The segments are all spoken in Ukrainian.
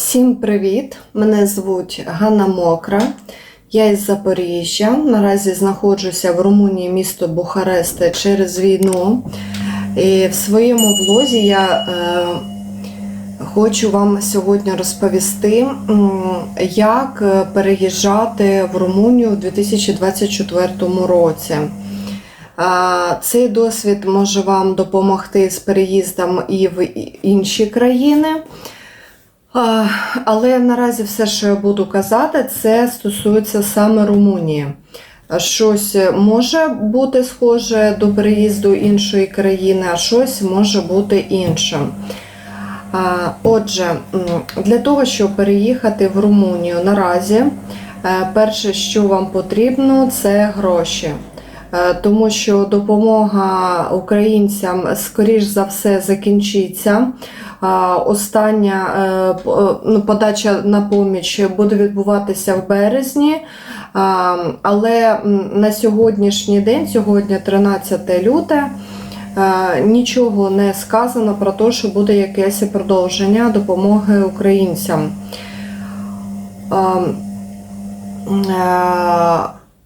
Всім привіт! Мене звуть Ганна Мокра. Я із Запоріжжя. Наразі знаходжуся в Румунії, місто Бухарест через війну. І в своєму влозі я е, хочу вам сьогодні розповісти, як е, переїжджати в Румунію у 2024 році. Цей досвід може вам допомогти з переїздом і в інші країни. Але наразі все, що я буду казати, це стосується саме Румунії. Щось може бути схоже до переїзду іншої країни, а щось може бути іншим. Отже, для того, щоб переїхати в Румунію наразі, е, перше, що вам потрібно, це гроші. Е, Тому що допомога українцям, скоріш за все, закінчиться. Остання е, п- е, ну, подача на поміч буде відбуватися в березні. Але на сьогоднішній день, сьогодні 13 люте, нічого не сказано про те, що буде якесь продовження допомоги українцям.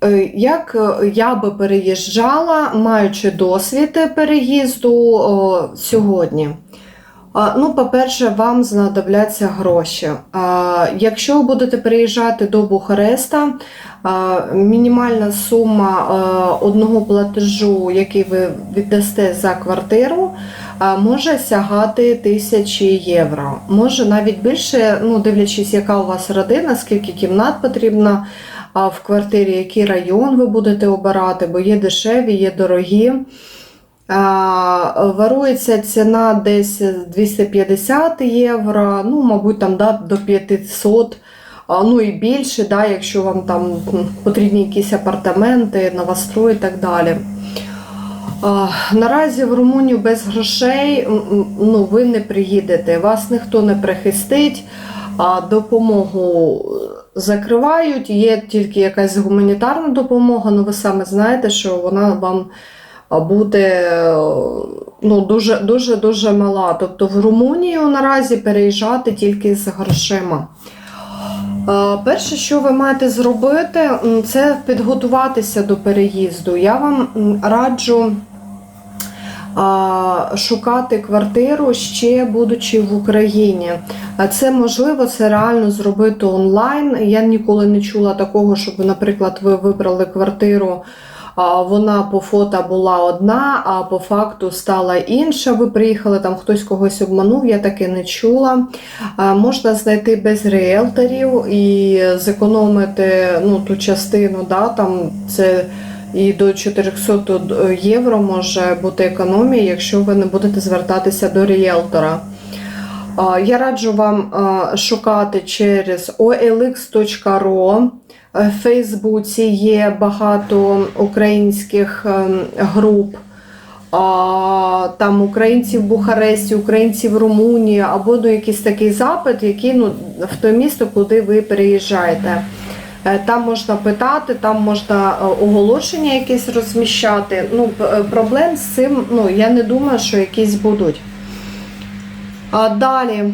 Е, е, Як я би переїжджала, маючи досвід переїзду сьогодні? Ну, по-перше, вам знадобляться гроші. Якщо ви будете переїжджати до Бухареста, мінімальна сума одного платежу, який ви віддасте за квартиру, може сягати тисячі євро. Може навіть більше, ну, дивлячись, яка у вас родина, скільки кімнат потрібно в квартирі, який район ви будете обирати, бо є дешеві, є дорогі. Варується ціна десь 250 євро, ну, мабуть, там да, до 500, ну і більше, да, якщо вам там потрібні якісь апартаменти, новострой і так далі. Наразі в Румунію без грошей ну, ви не приїдете, вас ніхто не прихистить, допомогу закривають, є тільки якась гуманітарна допомога, ну ви саме знаєте, що вона вам буде е, ну, дуже, дуже, дуже мала. Тобто в Румунію наразі переїжджати тільки з грошима. Перше, що ви маєте зробити, це підготуватися до переїзду. Я вам раджу шукати квартиру ще будучи в Україні. Це можливо, це реально зробити онлайн. Я ніколи не чула такого, щоб, наприклад, ви вибрали квартиру. Вона по фото була одна, а по факту стала інша. Ви приїхали, там хтось когось обманув, я таке не чула. Можна знайти без ріелторів і зекономити ну, ту частину, да, там це і до 400 євро може бути економія, якщо ви не будете звертатися до ріелтора. Я раджу вам шукати через olx.ro. В Фейсбуці є багато українських ем, груп. Там українці в Бухаресті, українці в Румунії, або ну, якийсь такий запит, який ну, в те місто, куди ви переїжджаєте. Е, Там можна питати, там можна е, оголошення якесь розміщати. Ну, е, проблем з цим ну, я не думаю, що якісь будуть. А далі,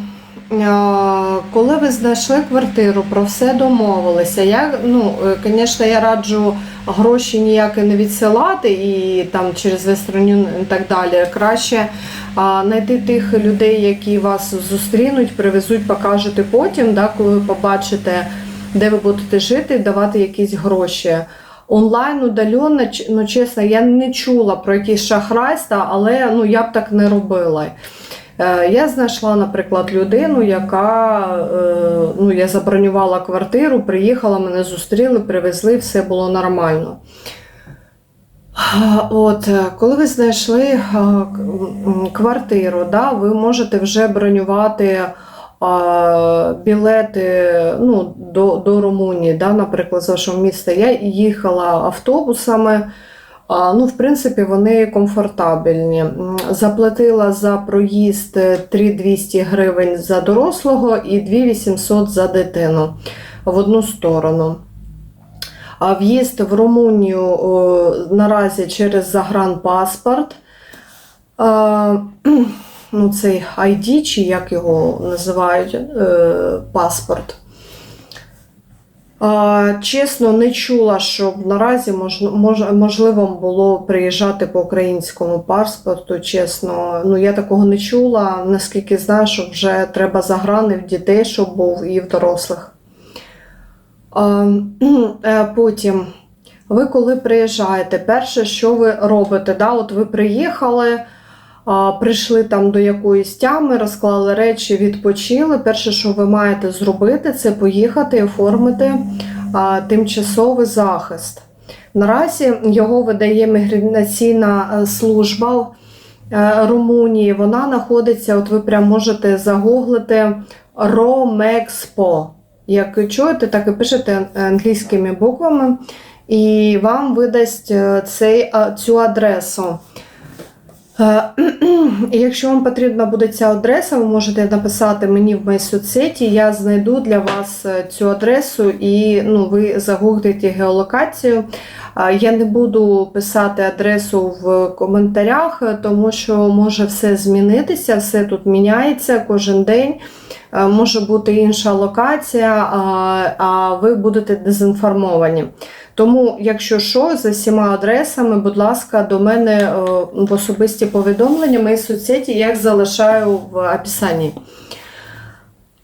коли ви знайшли квартиру, про все домовилися. Я, ну, звісно, я раджу гроші ніякі не відсилати і там через Western і так далі. Краще а, знайти тих людей, які вас зустрінуть, привезуть, покажете потім, да, коли ви побачите, де ви будете жити, давати якісь гроші. Онлайн удаленно, ну чесно, я не чула про якісь шахрайства, але ну, я б так не робила. Е, Я знайшла, наприклад, людину, яка е, ну, я забронювала квартиру, приїхала, мене зустріли, привезли, все було нормально. От, е, коли ви знайшли квартиру, да, ви можете вже бронювати білети ну, до, до Румунії, да, наприклад, з вашого міста. Я їхала автобусами. Ну, в принципі, вони комфортабельні. Заплатила за проїзд е, 3200 гривень за дорослого і 2800 за дитину в одну сторону. А в'їзд в Румунію о, наразі через загранпаспорт. А, ну, цей ID, чи як його називають, е, паспорт. Чесно, не чула, щоб наразі мож, мож, можливо було приїжджати по українському паспорту. Чесно, ну я такого не чула. Наскільки знаю, що вже треба заграни в дітей, щоб був і в дорослих. Е, потім, ви коли приїжджаєте, перше, що ви робите? Да? От ви приїхали. Прийшли там до якоїсь тями, розклали речі, відпочили. Перше, що ви маєте зробити, це поїхати і оформити тимчасовий захист. Наразі його видає міграційна е, служба е, Румунії. Вона знаходиться, от ви прям можете загуглити Romexpo. Як чуєте, так і пишете англійськими буквами, і вам видасть е, цей, цю адресу. Е, І якщо вам потрібна буде ця адреса, ви можете написати мені в моїй соцсеті, я знайду для вас е, цю адресу і ну, ви загуглите геолокацію. Я не буду писати адресу в коментарях, тому що може все змінитися, все тут міняється кожен день. Може бути інша локація, а, а ви будете дезінформовані. Тому, якщо що, за всіма адресами, будь ласка, до мене е, в особисті повідомлення, мої соцсеті, я їх залишаю в описанні.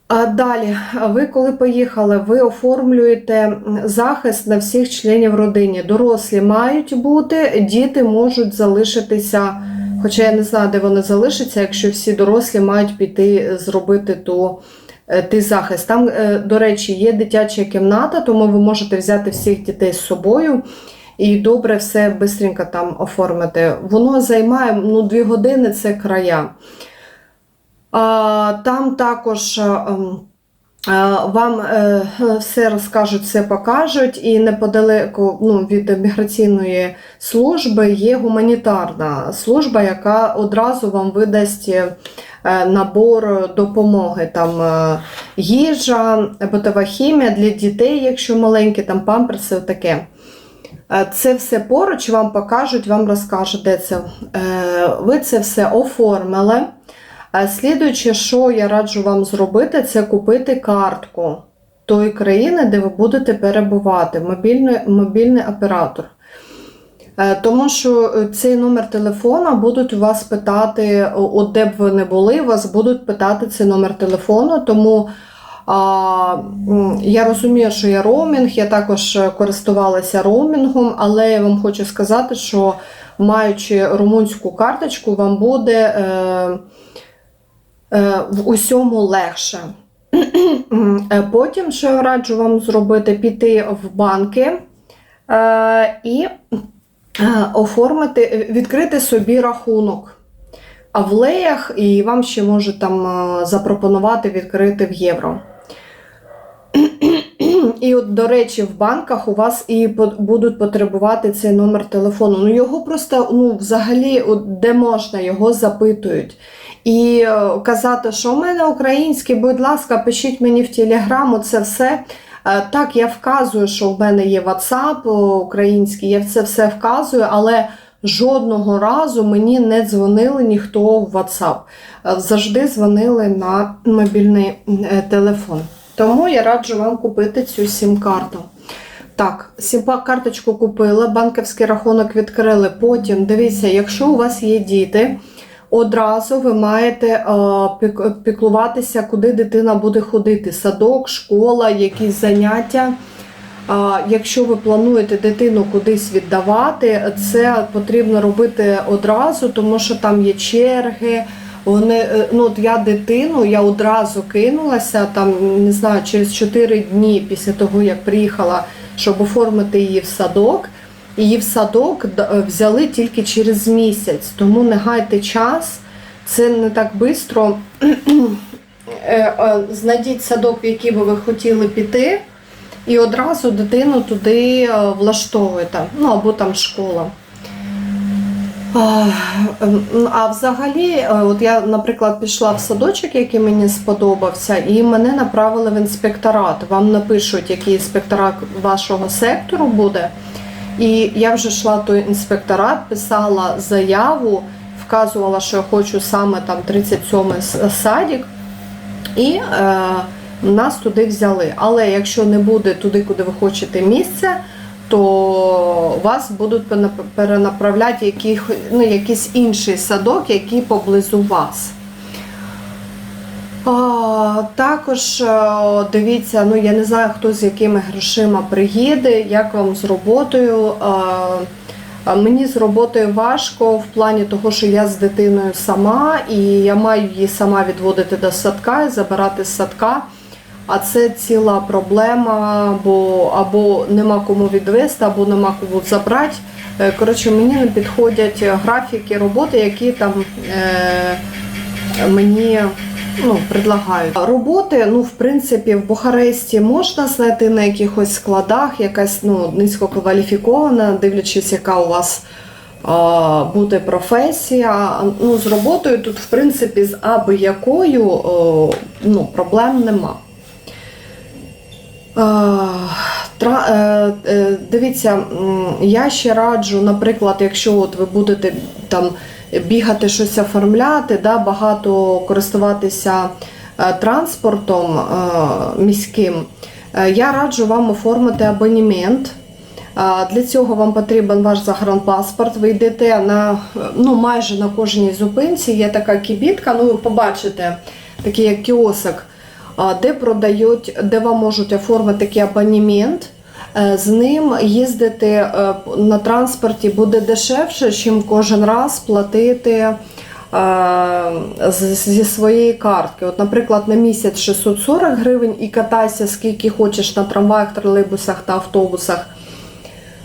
Далі, ви коли поїхали, ви оформлюєте захист на всіх членів родини. Дорослі мають бути, діти можуть залишитися, хоча я не знаю, де вони залишаться, якщо всі дорослі мають піти зробити ту е, захист. Там, е, до речі, є дитяча кімната, тому ви можете взяти всіх дітей з собою і добре все швидко там оформити. Воно займає ну, 2 години це края. Там також. ем, е, Вам е, все розкажуть, все покажуть, і неподалеку ну, від міграційної служби є гуманітарна служба, яка одразу вам видасть е, набор допомоги. Там е, їжа, битова хімія для дітей, якщо маленькі, там памперси, таке. Е, Це все поруч вам покажуть, вам розкажуть, де це. Е, Ви це все оформили. Слідуюче, що я раджу вам зробити, це купити картку тої країни, де ви будете перебувати, мобільний, мобільний оператор. Е, Тому що е, цей номер телефона будуть у вас питати, от де б ви не були, вас будуть питати цей номер телефону. Тому а, я розумію, що є роумінг, я також користувалася роумінгом, але я вам хочу сказати, що маючи румунську карточку, вам буде. Е, в усьому легше. Е, Потім, що я раджу вам зробити, піти в банки е, і е, оформити, відкрити собі рахунок. А в леях і вам ще можуть там е, запропонувати відкрити в євро. І от, до речі, в банках у вас і будуть потребувати цей номер телефону. Ну його просто ну, взагалі, от, де можна, його запитують. І е, казати, що в мене український, будь ласка, пишіть мені в телеграму це все. Е, Так, я вказую, що в мене є WhatsApp український, я це все вказую, але жодного разу мені не дзвонили ніхто в WhatsApp. Е, Завжди дзвонили на мобільний е, телефон. Тому я раджу вам купити цю сім-карту. Так, сім-карточку купили, банківський рахунок відкрили. Потім дивіться, якщо у вас є діти, одразу ви маєте піклуватися, куди дитина буде ходити: садок, школа, якісь заняття. Якщо ви плануєте дитину кудись віддавати, це потрібно робити одразу, тому що там є черги. Вони, е, ну, от я дитину, я одразу кинулася там, не знаю, через 4 дні після того, як приїхала, щоб оформити її в садок. Її в садок е, взяли тільки через місяць, тому не гайте час. Це не так швидко. Знайдіть садок, в який би ви хотіли піти, і одразу дитину туди е, влаштовуєте. Ну або там школа. А, ем, взагалі, е, от я, наприклад, пішла в садочок, який мені сподобався, і мене направили в інспекторат. Вам напишуть, який інспекторат вашого сектору буде. І я вже йшла в той інспекторат, писала заяву, вказувала, що я хочу саме там 37 с- садик, і е, нас туди взяли. Але якщо не буде туди, куди ви хочете місце, то вас будуть перенаправляти яких, ну, якийсь інший садок, який поблизу вас. А, також е, дивіться, ну я не знаю, хто з якими грошима приїде, як вам з роботою. А, Мені з роботою важко в плані того, що я з дитиною сама, і я маю її сама відводити до садка і забирати з садка. А це ціла проблема, бо або нема кому відвести, або нема кому забрати. Е, Коротше, мені не підходять графіки роботи, які там е, мені ну, предлагають. Роботи, ну, в принципі, в Бухаресті можна знайти на якихось складах, якась ну, низькокваліфікована, дивлячись, яка у вас а, буде професія. Ну, з роботою тут, в принципі, з аби якою о, ну, проблем нема. Тра, е, е, дивіться, я ще раджу, наприклад, якщо от ви будете там бігати щось оформляти, да, багато користуватися е, транспортом е, міським, е, я раджу вам оформити абонемент. А, Для цього вам потрібен ваш загранпаспорт. Ви йдете на ну, майже на кожній зупинці. Є така кібітка. Ну, ви побачите такий як кіосок, де продають, де вам можуть оформити такий абонемент. Е, З ним їздити е, на транспорті буде дешевше, чим кожен раз платити е, зі своєї картки. От, наприклад, на місяць 640 гривень і катайся скільки хочеш на трамваях, тролейбусах та автобусах.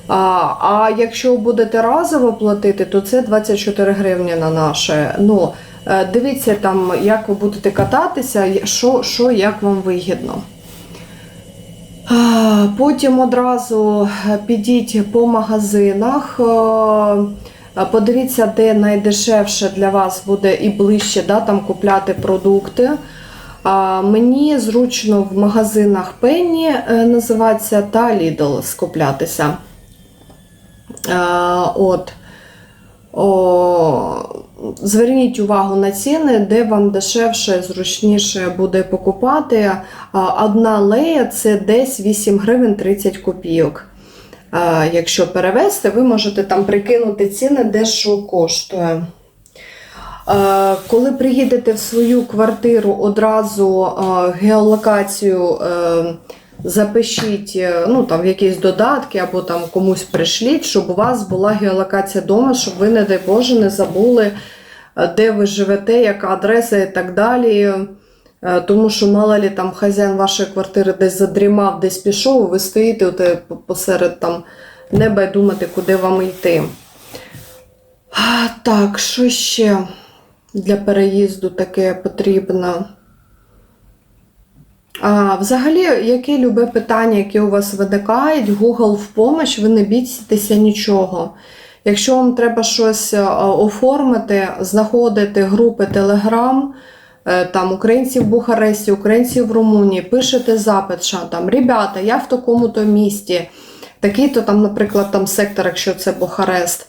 А, якщо будете разово платити, то це 24 гривні на наше. Ну, дивіться там, як ви будете кататися, що, що як вам вигідно. Потім одразу підіть по магазинах. е, Подивіться, де найдешевше для вас буде і ближче да, там купляти продукти. Мені зручно в магазинах Penny е, називається та Lidl скуплятися. Е, От. О, зверніть увагу на ціни, де вам дешевше, зручніше буде покупати. Одна лея це десь 8 гривень 30 копійок. Якщо перевести, ви можете там прикинути ціни, де що коштує. Коли приїдете в свою квартиру, одразу геолокацію е, запишіть е, ну, там, якісь додатки або там комусь пришліть, щоб у вас була геолокація вдома, щоб ви, не дай Боже, не забули, е, де ви живете, яка адреса і так далі. Е, Тому що мало лі там хазяїн вашої квартири десь задрімав, десь пішов, ви стоїте оте посеред там неба і думаєте, куди вам йти. Так, що ще для переїзду таке потрібно? А, взагалі, яке любе питання, яке у вас виникають, Google в помощь, ви не бійтеся нічого. Якщо вам треба щось е, оформити, знаходите групи Telegram, е, там українці в Бухаресті, українці в Румунії, пишете запит, що там, ребята, я в такому-то місті, такий-то там, наприклад, там сектор, якщо це Бухарест.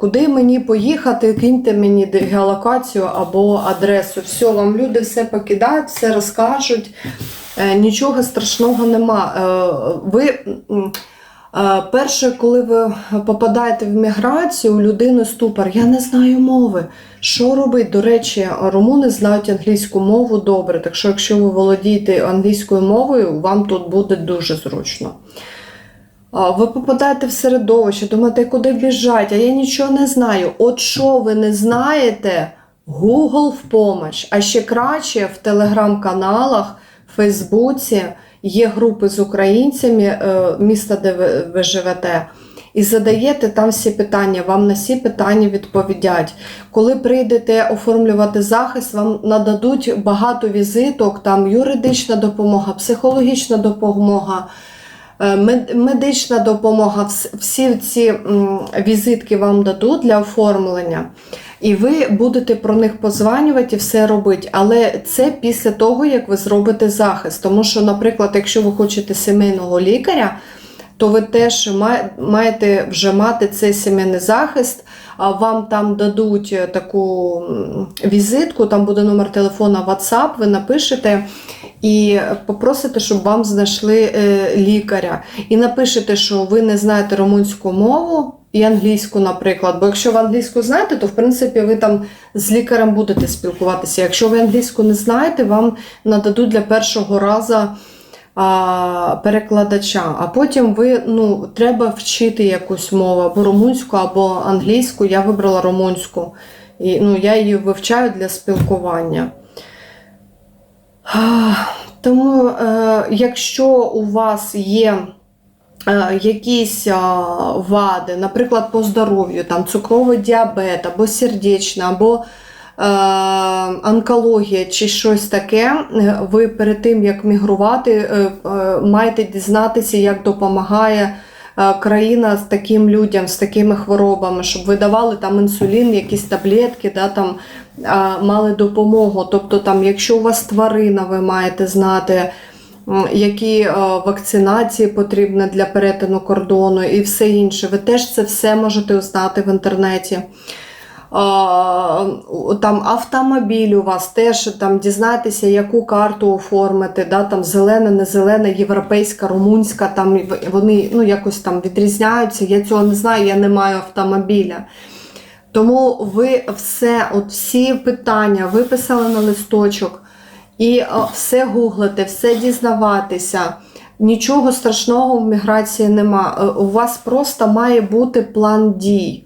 Куди мені поїхати, киньте мені геолокацію або адресу. Все, вам люди все покидають, все розкажуть. Е, Нічого страшного нема. Е, Ви е, перше, коли ви попадаєте в міграцію, у людини ступор, я не знаю мови. Що робити? До речі, румуни знають англійську мову добре. Так що, якщо ви володієте англійською мовою, вам тут буде дуже зручно. Ви попадаєте в середовище, думаєте, куди біжать, а я нічого не знаю. От що ви не знаєте, Google в помощь. А ще краще в телеграм-каналах, Фейсбуці є групи з українцями е, міста, де ви живете. І задаєте там всі питання, вам на всі питання відповідять. Коли прийдете оформлювати захист, вам нададуть багато візиток, там юридична допомога, психологічна допомога. Е, Медична допомога, всі ці візитки вам дадуть для оформлення, і ви будете про них позванювати і все робити. Але це після того, як ви зробите захист. Тому що, наприклад, якщо ви хочете сімейного лікаря, то ви теж маєте вже мати цей сімейний захист. Вам там дадуть е, таку візитку, там буде номер телефона WhatsApp, ви напишете і попросите, щоб вам знайшли е, лікаря. І напишете, що ви не знаєте румунську мову і англійську, наприклад. Бо якщо ви англійську знаєте, то в принципі ви там з лікарем будете спілкуватися. Якщо ви англійську не знаєте, вам нададуть для першого разу а, перекладача. А потім ви ну, треба вчити якусь мову або румунську, або англійську. Я вибрала румунську. І, ну, я її вивчаю для спілкування. Тому, е, якщо у вас є е, якісь а, вади, наприклад, по здоров'ю, там цукровий діабет, або сердечна, або е, онкологія чи щось таке, е, ви перед тим як мігрувати, е, е, маєте дізнатися, як допомагає е, країна з таким людям, з такими хворобами, щоб ви давали там інсулін, якісь таблетки, да, там, мали допомогу. Тобто, там, якщо у вас тварина, ви маєте знати. Які е, вакцинації потрібні для перетину кордону і все інше. Ви теж це все можете узнати в інтернеті. Там автомобіль у вас теж там дізнатися, яку карту оформити, да, там зелена, не зелена, європейська, румунська, там вони ну, якось там відрізняються. Я цього не знаю, я не маю автомобіля. Тому ви все, от всі питання виписали на листочок і все гуглите, все дізнаватися. Нічого страшного в міграції нема. Е, У вас просто має бути план дій.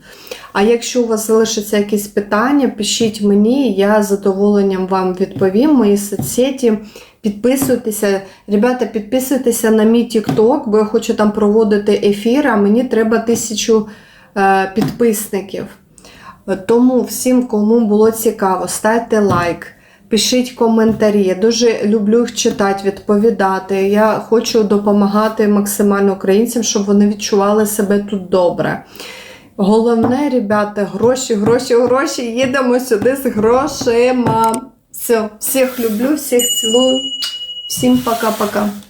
А якщо у вас залишаться якісь питання, пишіть мені, я з задоволенням вам відповім. Мої соцсеті. Підписуйтеся. Ребята, підписуйтеся на мій TikTok, бо я хочу там проводити ефір, а мені треба тисячу е, підписників. Тому всім, кому було цікаво, ставте лайк, пишіть коментарі. Я дуже люблю їх читати, відповідати. Я хочу допомагати максимально українцям, щоб вони відчували себе тут добре. Головне, ребята, гроші, гроші, гроші. Їдемо сюди з грошима. Все, всіх люблю, всіх цілую. Всім пока-пока.